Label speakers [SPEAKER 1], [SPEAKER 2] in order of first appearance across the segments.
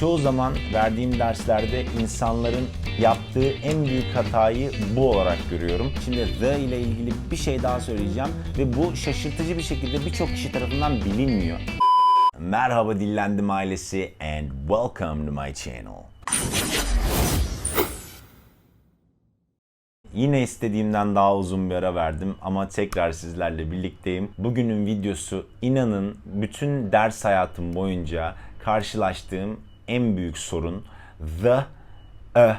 [SPEAKER 1] Çoğu zaman verdiğim derslerde insanların yaptığı en büyük hatayı bu olarak görüyorum. Şimdi the ile ilgili bir şey daha söyleyeceğim ve bu şaşırtıcı bir şekilde birçok kişi tarafından bilinmiyor. Merhaba Dillendim ailesi and welcome to my channel. Yine istediğimden daha uzun bir ara verdim ama tekrar sizlerle birlikteyim. Bugünün videosu inanın bütün ders hayatım boyunca karşılaştığım en büyük sorun the, a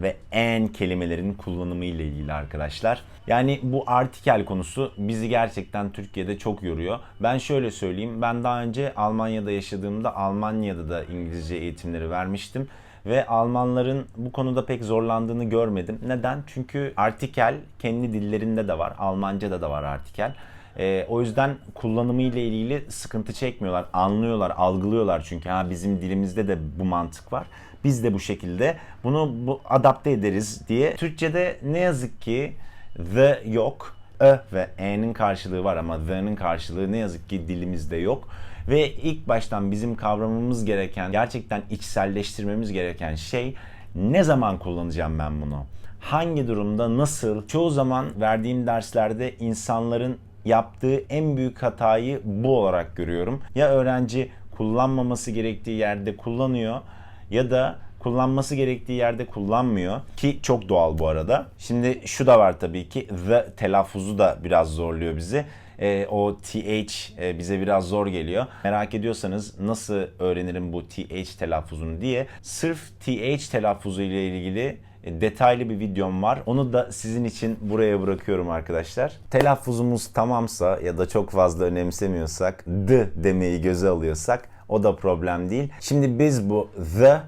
[SPEAKER 1] ve an kelimelerin kullanımı ile ilgili arkadaşlar. Yani bu artikel konusu bizi gerçekten Türkiye'de çok yoruyor. Ben şöyle söyleyeyim. Ben daha önce Almanya'da yaşadığımda Almanya'da da İngilizce eğitimleri vermiştim ve Almanların bu konuda pek zorlandığını görmedim. Neden? Çünkü artikel kendi dillerinde de var. Almanca'da da var artikel. Ee, o yüzden kullanımı ile ilgili sıkıntı çekmiyorlar. Anlıyorlar, algılıyorlar çünkü ha bizim dilimizde de bu mantık var. Biz de bu şekilde bunu bu, adapte ederiz diye. Türkçe'de ne yazık ki the yok. Ö ve e'nin karşılığı var ama the'nin karşılığı ne yazık ki dilimizde yok. Ve ilk baştan bizim kavramamız gereken, gerçekten içselleştirmemiz gereken şey ne zaman kullanacağım ben bunu? Hangi durumda, nasıl? Çoğu zaman verdiğim derslerde insanların yaptığı en büyük hatayı bu olarak görüyorum. Ya öğrenci kullanmaması gerektiği yerde kullanıyor ya da kullanması gerektiği yerde kullanmıyor ki çok doğal bu arada. Şimdi şu da var tabii ki the telaffuzu da biraz zorluyor bizi. E, o th e, bize biraz zor geliyor. Merak ediyorsanız nasıl öğrenirim bu th telaffuzunu diye sırf th telaffuzu ile ilgili detaylı bir videom var. Onu da sizin için buraya bırakıyorum arkadaşlar. Telaffuzumuz tamamsa ya da çok fazla önemsemiyorsak, d demeyi göze alıyorsak o da problem değil. Şimdi biz bu the,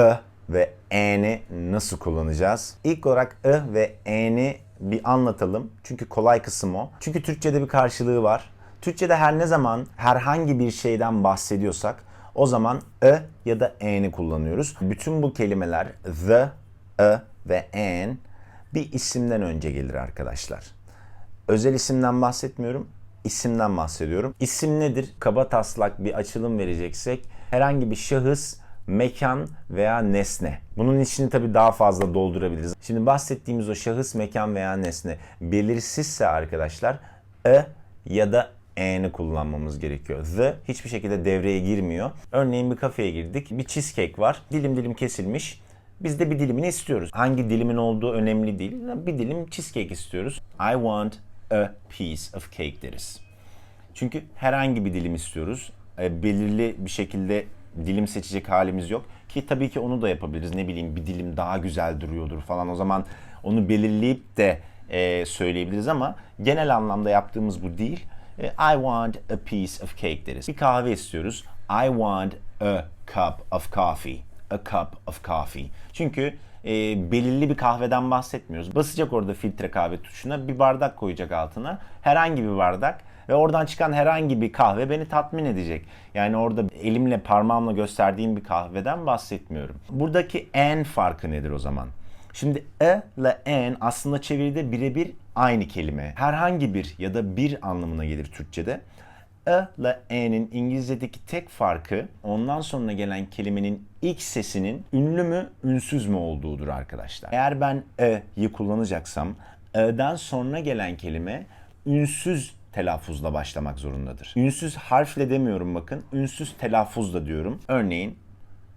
[SPEAKER 1] a ve e'ni nasıl kullanacağız? İlk olarak ı ve e'ni bir anlatalım. Çünkü kolay kısım o. Çünkü Türkçe'de bir karşılığı var. Türkçe'de her ne zaman herhangi bir şeyden bahsediyorsak o zaman ı ya da e'ni kullanıyoruz. Bütün bu kelimeler the, a ve an bir isimden önce gelir arkadaşlar. Özel isimden bahsetmiyorum, isimden bahsediyorum. İsim nedir? Kaba taslak bir açılım vereceksek herhangi bir şahıs, mekan veya nesne. Bunun içini tabii daha fazla doldurabiliriz. Şimdi bahsettiğimiz o şahıs, mekan veya nesne belirsizse arkadaşlar e ya da e'ni kullanmamız gerekiyor. The hiçbir şekilde devreye girmiyor. Örneğin bir kafeye girdik. Bir cheesecake var. Dilim dilim kesilmiş. Biz de bir dilimini istiyoruz. Hangi dilimin olduğu önemli değil. Bir dilim cheesecake istiyoruz. I want a piece of cake deriz. Çünkü herhangi bir dilim istiyoruz. E, belirli bir şekilde dilim seçecek halimiz yok. Ki tabii ki onu da yapabiliriz. Ne bileyim bir dilim daha güzel duruyordur falan. O zaman onu belirleyip de e, söyleyebiliriz ama genel anlamda yaptığımız bu değil. E, I want a piece of cake deriz. Bir kahve istiyoruz. I want a cup of coffee. A cup of coffee. Çünkü e, belirli bir kahveden bahsetmiyoruz. Basacak orada filtre kahve tuşuna bir bardak koyacak altına. Herhangi bir bardak ve oradan çıkan herhangi bir kahve beni tatmin edecek. Yani orada elimle parmağımla gösterdiğim bir kahveden bahsetmiyorum. Buradaki en farkı nedir o zaman? Şimdi e ile en aslında çeviride birebir aynı kelime. Herhangi bir ya da bir anlamına gelir Türkçe'de. E ile e'nin İngilizce'deki tek farkı ondan sonra gelen kelimenin ilk sesinin ünlü mü ünsüz mü olduğudur arkadaşlar. Eğer ben e'yi kullanacaksam e'den sonra gelen kelime ünsüz telaffuzla başlamak zorundadır. Ünsüz harfle demiyorum bakın. Ünsüz telaffuzla diyorum. Örneğin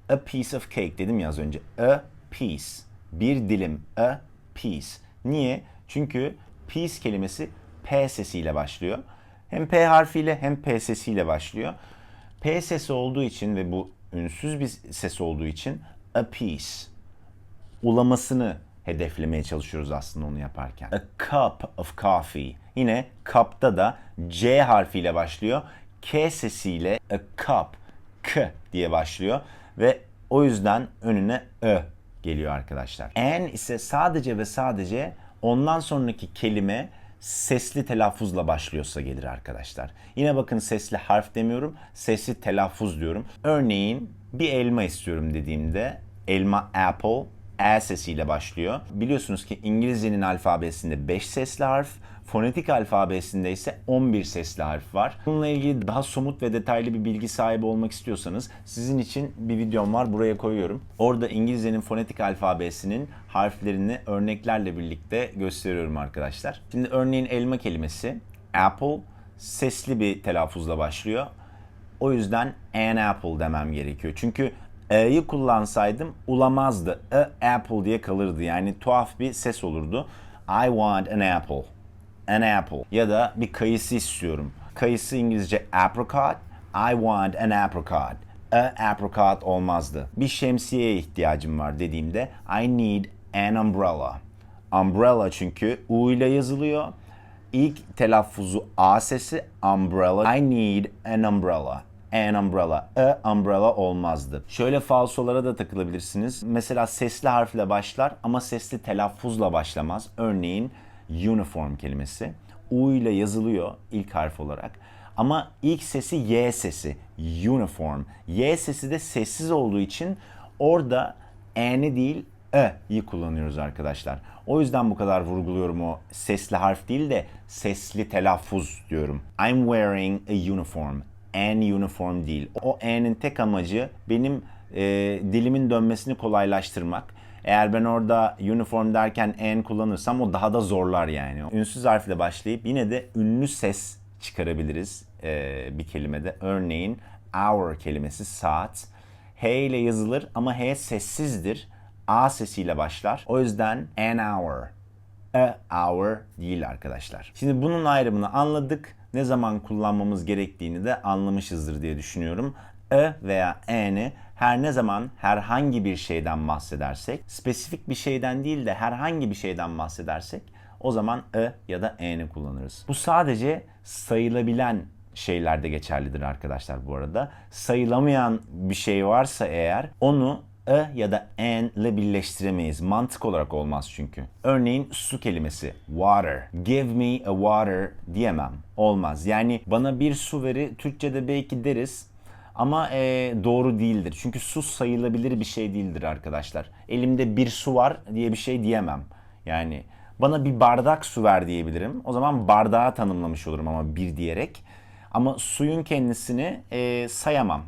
[SPEAKER 1] a piece of cake dedim ya az önce. A piece. Bir dilim. A piece. Niye? Çünkü piece kelimesi P sesiyle başlıyor. Hem P harfiyle hem P sesiyle başlıyor. P sesi olduğu için ve bu ünsüz bir ses olduğu için a piece ulamasını hedeflemeye çalışıyoruz aslında onu yaparken. A cup of coffee. Yine cup'ta da C harfiyle başlıyor. K sesiyle a cup, K diye başlıyor ve o yüzden önüne Ö geliyor arkadaşlar. An ise sadece ve sadece ondan sonraki kelime sesli telaffuzla başlıyorsa gelir arkadaşlar. Yine bakın sesli harf demiyorum, sesli telaffuz diyorum. Örneğin bir elma istiyorum dediğimde elma apple E sesiyle başlıyor. Biliyorsunuz ki İngilizcenin alfabesinde 5 sesli harf, fonetik alfabesinde ise 11 sesli harf var. Bununla ilgili daha somut ve detaylı bir bilgi sahibi olmak istiyorsanız sizin için bir videom var buraya koyuyorum. Orada İngilizcenin fonetik alfabesinin harflerini örneklerle birlikte gösteriyorum arkadaşlar. Şimdi örneğin elma kelimesi apple sesli bir telaffuzla başlıyor. O yüzden an apple demem gerekiyor. Çünkü e'yi kullansaydım ulamazdı. A apple diye kalırdı. Yani tuhaf bir ses olurdu. I want an apple. An apple. Ya da bir kayısı istiyorum. Kayısı İngilizce apricot. I want an apricot. A apricot olmazdı. Bir şemsiyeye ihtiyacım var dediğimde I need an umbrella. Umbrella çünkü U ile yazılıyor. İlk telaffuzu A sesi umbrella. I need an umbrella. An umbrella. A umbrella olmazdı. Şöyle falsolara da takılabilirsiniz. Mesela sesli harfle başlar ama sesli telaffuzla başlamaz. Örneğin uniform kelimesi. U ile yazılıyor ilk harf olarak. Ama ilk sesi Y sesi. Uniform. Y sesi de sessiz olduğu için orada E'ni değil E'yi kullanıyoruz arkadaşlar. O yüzden bu kadar vurguluyorum o sesli harf değil de sesli telaffuz diyorum. I'm wearing a uniform. An uniform değil. O N'in tek amacı benim e, dilimin dönmesini kolaylaştırmak. Eğer ben orada uniform derken n kullanırsam o daha da zorlar yani. Ünsüz harfle başlayıp yine de ünlü ses çıkarabiliriz e, bir kelimede. Örneğin hour kelimesi saat. H ile yazılır ama H sessizdir. A sesiyle başlar. O yüzden an hour. A hour değil arkadaşlar. Şimdi bunun ayrımını anladık. Ne zaman kullanmamız gerektiğini de anlamışızdır diye düşünüyorum. E veya E'ni her ne zaman herhangi bir şeyden bahsedersek, spesifik bir şeyden değil de herhangi bir şeyden bahsedersek o zaman E ya da E'ni kullanırız. Bu sadece sayılabilen şeylerde geçerlidir arkadaşlar bu arada. Sayılamayan bir şey varsa eğer onu e ya da an ile birleştiremeyiz. Mantık olarak olmaz çünkü. Örneğin su kelimesi water. Give me a water diyemem. Olmaz. Yani bana bir su veri Türkçe'de belki deriz ama e, doğru değildir. Çünkü su sayılabilir bir şey değildir arkadaşlar. Elimde bir su var diye bir şey diyemem. Yani bana bir bardak su ver diyebilirim. O zaman bardağı tanımlamış olurum ama bir diyerek. Ama suyun kendisini e, sayamam.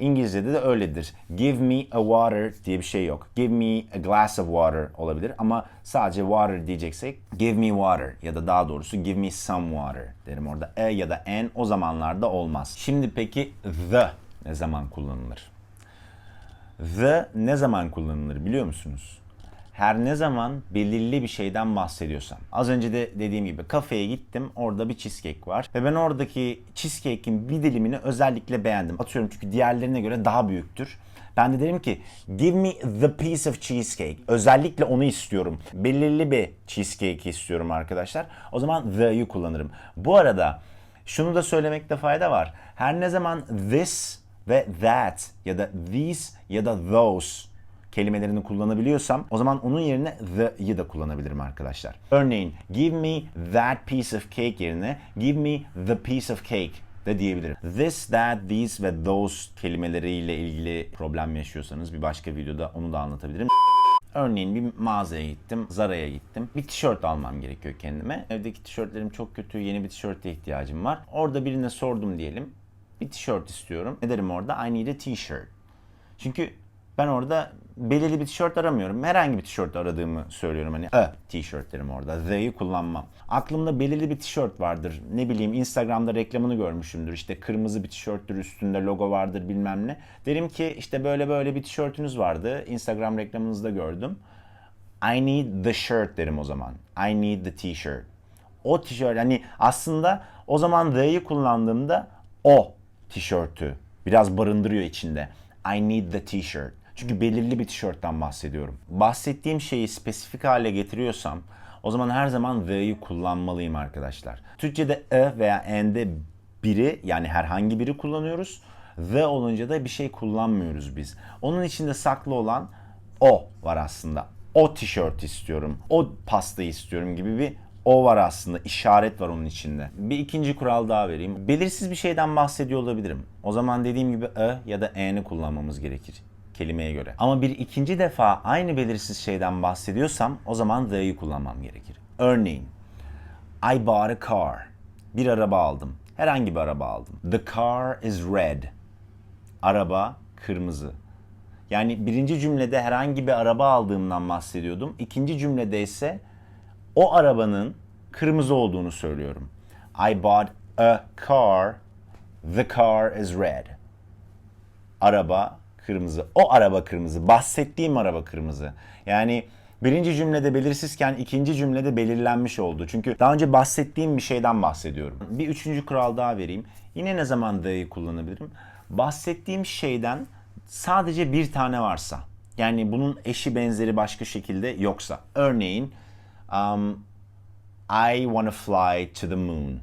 [SPEAKER 1] İngilizce'de de öyledir. Give me a water diye bir şey yok. Give me a glass of water olabilir ama sadece water diyeceksek give me water ya da daha doğrusu give me some water derim orada. E ya da n o zamanlarda olmaz. Şimdi peki the ne zaman kullanılır? The ne zaman kullanılır biliyor musunuz? Her ne zaman belirli bir şeyden bahsediyorsam. Az önce de dediğim gibi kafeye gittim. Orada bir cheesecake var. Ve ben oradaki cheesecake'in bir dilimini özellikle beğendim. Atıyorum çünkü diğerlerine göre daha büyüktür. Ben de derim ki give me the piece of cheesecake. Özellikle onu istiyorum. Belirli bir cheesecake istiyorum arkadaşlar. O zaman the'yu kullanırım. Bu arada şunu da söylemekte fayda var. Her ne zaman this ve that ya da these ya da those kelimelerini kullanabiliyorsam o zaman onun yerine the'yı da kullanabilirim arkadaşlar. Örneğin give me that piece of cake yerine give me the piece of cake de diyebilirim. This, that, these ve those kelimeleriyle ilgili problem yaşıyorsanız bir başka videoda onu da anlatabilirim. Örneğin bir mağazaya gittim, Zara'ya gittim. Bir tişört almam gerekiyor kendime. Evdeki tişörtlerim çok kötü, yeni bir tişörte ihtiyacım var. Orada birine sordum diyelim. Bir tişört istiyorum. Ne derim orada? I need a t-shirt. Çünkü ben orada belirli bir tişört aramıyorum. Herhangi bir tişört aradığımı söylüyorum. Hani a tişört derim orada. The'yi kullanmam. Aklımda belirli bir tişört vardır. Ne bileyim Instagram'da reklamını görmüşümdür. İşte kırmızı bir tişörttür üstünde logo vardır bilmem ne. Derim ki işte böyle böyle bir tişörtünüz vardı. Instagram reklamınızda gördüm. I need the shirt derim o zaman. I need the t-shirt. O tişört hani aslında o zaman the'yi kullandığımda o tişörtü biraz barındırıyor içinde. I need the t-shirt. Çünkü belirli bir tişörtten bahsediyorum. Bahsettiğim şeyi spesifik hale getiriyorsam o zaman her zaman the'yi kullanmalıyım arkadaşlar. Türkçe'de e veya n'de biri yani herhangi biri kullanıyoruz. The olunca da bir şey kullanmıyoruz biz. Onun içinde saklı olan o var aslında. O tişört istiyorum, o pasta istiyorum gibi bir o var aslında. işaret var onun içinde. Bir ikinci kural daha vereyim. Belirsiz bir şeyden bahsediyor olabilirim. O zaman dediğim gibi e ya da e'ni kullanmamız gerekir kelimeye göre. Ama bir ikinci defa aynı belirsiz şeyden bahsediyorsam o zaman the'yi kullanmam gerekir. Örneğin I bought a car. Bir araba aldım. Herhangi bir araba aldım. The car is red. Araba kırmızı. Yani birinci cümlede herhangi bir araba aldığımdan bahsediyordum. İkinci cümlede ise o arabanın kırmızı olduğunu söylüyorum. I bought a car. The car is red. Araba kırmızı. O araba kırmızı. Bahsettiğim araba kırmızı. Yani birinci cümlede belirsizken ikinci cümlede belirlenmiş oldu. Çünkü daha önce bahsettiğim bir şeyden bahsediyorum. Bir üçüncü kural daha vereyim. Yine ne zaman the'yi kullanabilirim? Bahsettiğim şeyden sadece bir tane varsa. Yani bunun eşi benzeri başka şekilde yoksa. Örneğin um, I wanna fly to the moon.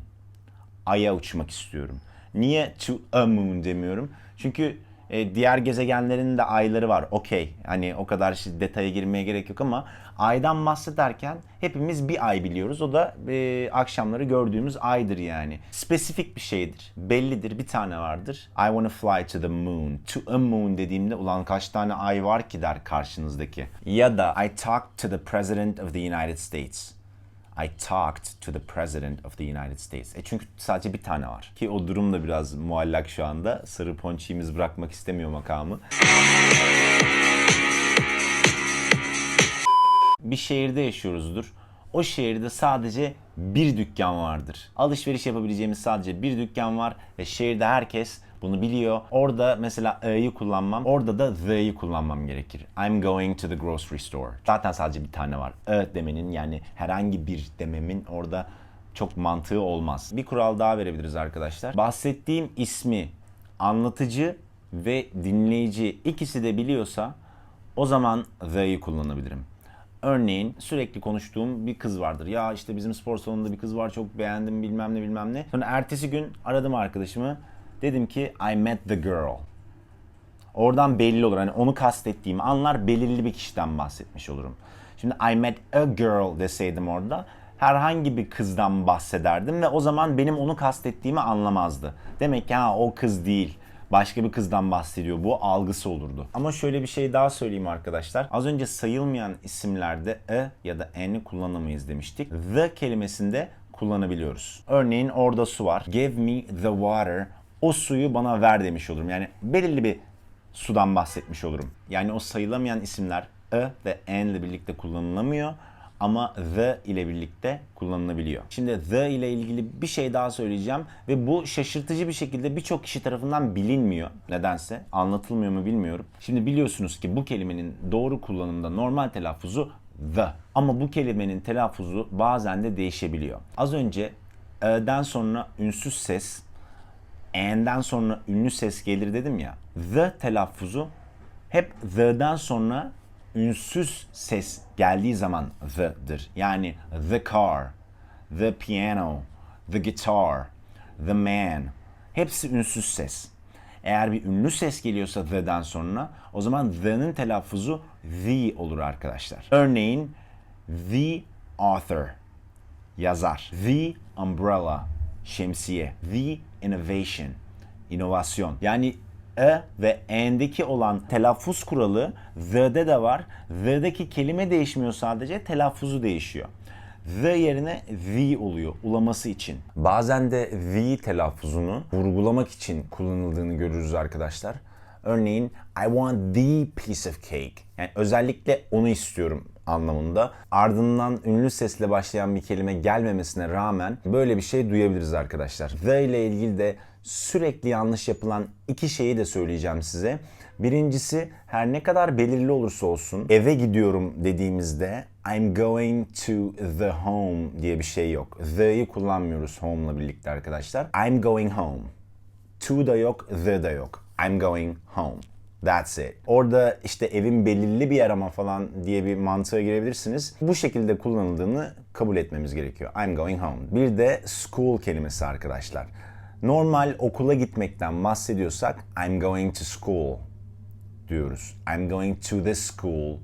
[SPEAKER 1] Ay'a uçmak istiyorum. Niye to a moon demiyorum? Çünkü e, diğer gezegenlerin de ayları var. Okey. Hani o kadar şey, detaya girmeye gerek yok ama aydan bahsederken hepimiz bir ay biliyoruz. O da e, akşamları gördüğümüz aydır yani. Spesifik bir şeydir. Bellidir. Bir tane vardır. I wanna fly to the moon. To a moon dediğimde ulan kaç tane ay var ki der karşınızdaki. Ya da I talked to the president of the United States. I talked to the President of the United States. E çünkü sadece bir tane var. Ki o durum da biraz muallak şu anda. Sarı ponçiğimiz bırakmak istemiyor makamı. Bir şehirde yaşıyoruzdur. O şehirde sadece bir dükkan vardır. Alışveriş yapabileceğimiz sadece bir dükkan var ve şehirde herkes bunu biliyor. Orada mesela I'yi kullanmam, orada da the'yi kullanmam gerekir. I'm going to the grocery store. Zaten sadece bir tane var. I demenin yani herhangi bir dememin orada çok mantığı olmaz. Bir kural daha verebiliriz arkadaşlar. Bahsettiğim ismi anlatıcı ve dinleyici ikisi de biliyorsa o zaman the'yi kullanabilirim. Örneğin sürekli konuştuğum bir kız vardır. Ya işte bizim spor salonunda bir kız var çok beğendim bilmem ne bilmem ne. Sonra ertesi gün aradım arkadaşımı. Dedim ki I met the girl. Oradan belli olur. Hani onu kastettiğim anlar belirli bir kişiden bahsetmiş olurum. Şimdi I met a girl deseydim orada herhangi bir kızdan bahsederdim ve o zaman benim onu kastettiğimi anlamazdı. Demek ki ha o kız değil başka bir kızdan bahsediyor. Bu algısı olurdu. Ama şöyle bir şey daha söyleyeyim arkadaşlar. Az önce sayılmayan isimlerde e ya da n'yi kullanamayız demiştik. The kelimesinde kullanabiliyoruz. Örneğin orada su var. Give me the water. O suyu bana ver demiş olurum. Yani belirli bir sudan bahsetmiş olurum. Yani o sayılamayan isimler e ve n ile birlikte kullanılamıyor ama the ile birlikte kullanılabiliyor. Şimdi the ile ilgili bir şey daha söyleyeceğim ve bu şaşırtıcı bir şekilde birçok kişi tarafından bilinmiyor. Nedense anlatılmıyor mu bilmiyorum. Şimdi biliyorsunuz ki bu kelimenin doğru kullanımda normal telaffuzu the. Ama bu kelimenin telaffuzu bazen de değişebiliyor. Az önce e'den sonra ünsüz ses, n'den sonra ünlü ses gelir dedim ya. The telaffuzu hep the'den sonra ünsüz ses geldiği zaman the'dir. Yani the car, the piano, the guitar, the man. Hepsi ünsüz ses. Eğer bir ünlü ses geliyorsa the'den sonra o zaman the'nin telaffuzu the olur arkadaşlar. Örneğin the author yazar. The umbrella şemsiye. The innovation inovasyon. Yani e ve n'deki olan telaffuz kuralı the'de de var. The'deki kelime değişmiyor sadece, telaffuzu değişiyor. The yerine the oluyor ulaması için. Bazen de the telaffuzunu vurgulamak için kullanıldığını görürüz arkadaşlar. Örneğin I want the piece of cake. Yani özellikle onu istiyorum anlamında. Ardından ünlü sesle başlayan bir kelime gelmemesine rağmen böyle bir şey duyabiliriz arkadaşlar. The ile ilgili de sürekli yanlış yapılan iki şeyi de söyleyeceğim size. Birincisi her ne kadar belirli olursa olsun eve gidiyorum dediğimizde I'm going to the home diye bir şey yok. The'yi kullanmıyoruz home'la birlikte arkadaşlar. I'm going home. To da yok, the da yok. I'm going home. That's it. Orada işte evin belirli bir yer ama falan diye bir mantığa girebilirsiniz. Bu şekilde kullanıldığını kabul etmemiz gerekiyor. I'm going home. Bir de school kelimesi arkadaşlar. Normal okula gitmekten bahsediyorsak I'm going to school diyoruz. I'm going to the school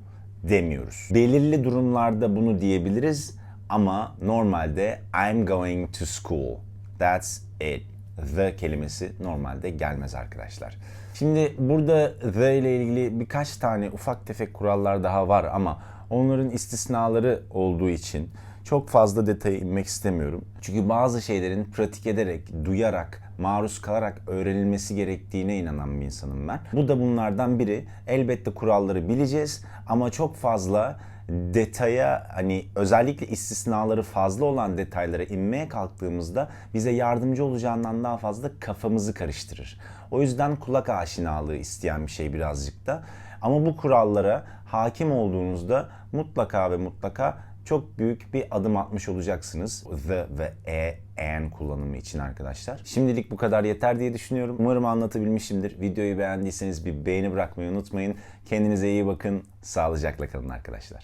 [SPEAKER 1] demiyoruz. Belirli durumlarda bunu diyebiliriz ama normalde I'm going to school. That's it. The kelimesi normalde gelmez arkadaşlar. Şimdi burada the ile ilgili birkaç tane ufak tefek kurallar daha var ama onların istisnaları olduğu için çok fazla detaya inmek istemiyorum. Çünkü bazı şeylerin pratik ederek, duyarak, maruz kalarak öğrenilmesi gerektiğine inanan bir insanım ben. Bu da bunlardan biri. Elbette kuralları bileceğiz ama çok fazla detaya hani özellikle istisnaları fazla olan detaylara inmeye kalktığımızda bize yardımcı olacağından daha fazla kafamızı karıştırır. O yüzden kulak aşinalığı isteyen bir şey birazcık da. Ama bu kurallara hakim olduğunuzda mutlaka ve mutlaka çok büyük bir adım atmış olacaksınız. The ve e, and kullanımı için arkadaşlar. Şimdilik bu kadar yeter diye düşünüyorum. Umarım anlatabilmişimdir. Videoyu beğendiyseniz bir beğeni bırakmayı unutmayın. Kendinize iyi bakın. Sağlıcakla kalın arkadaşlar.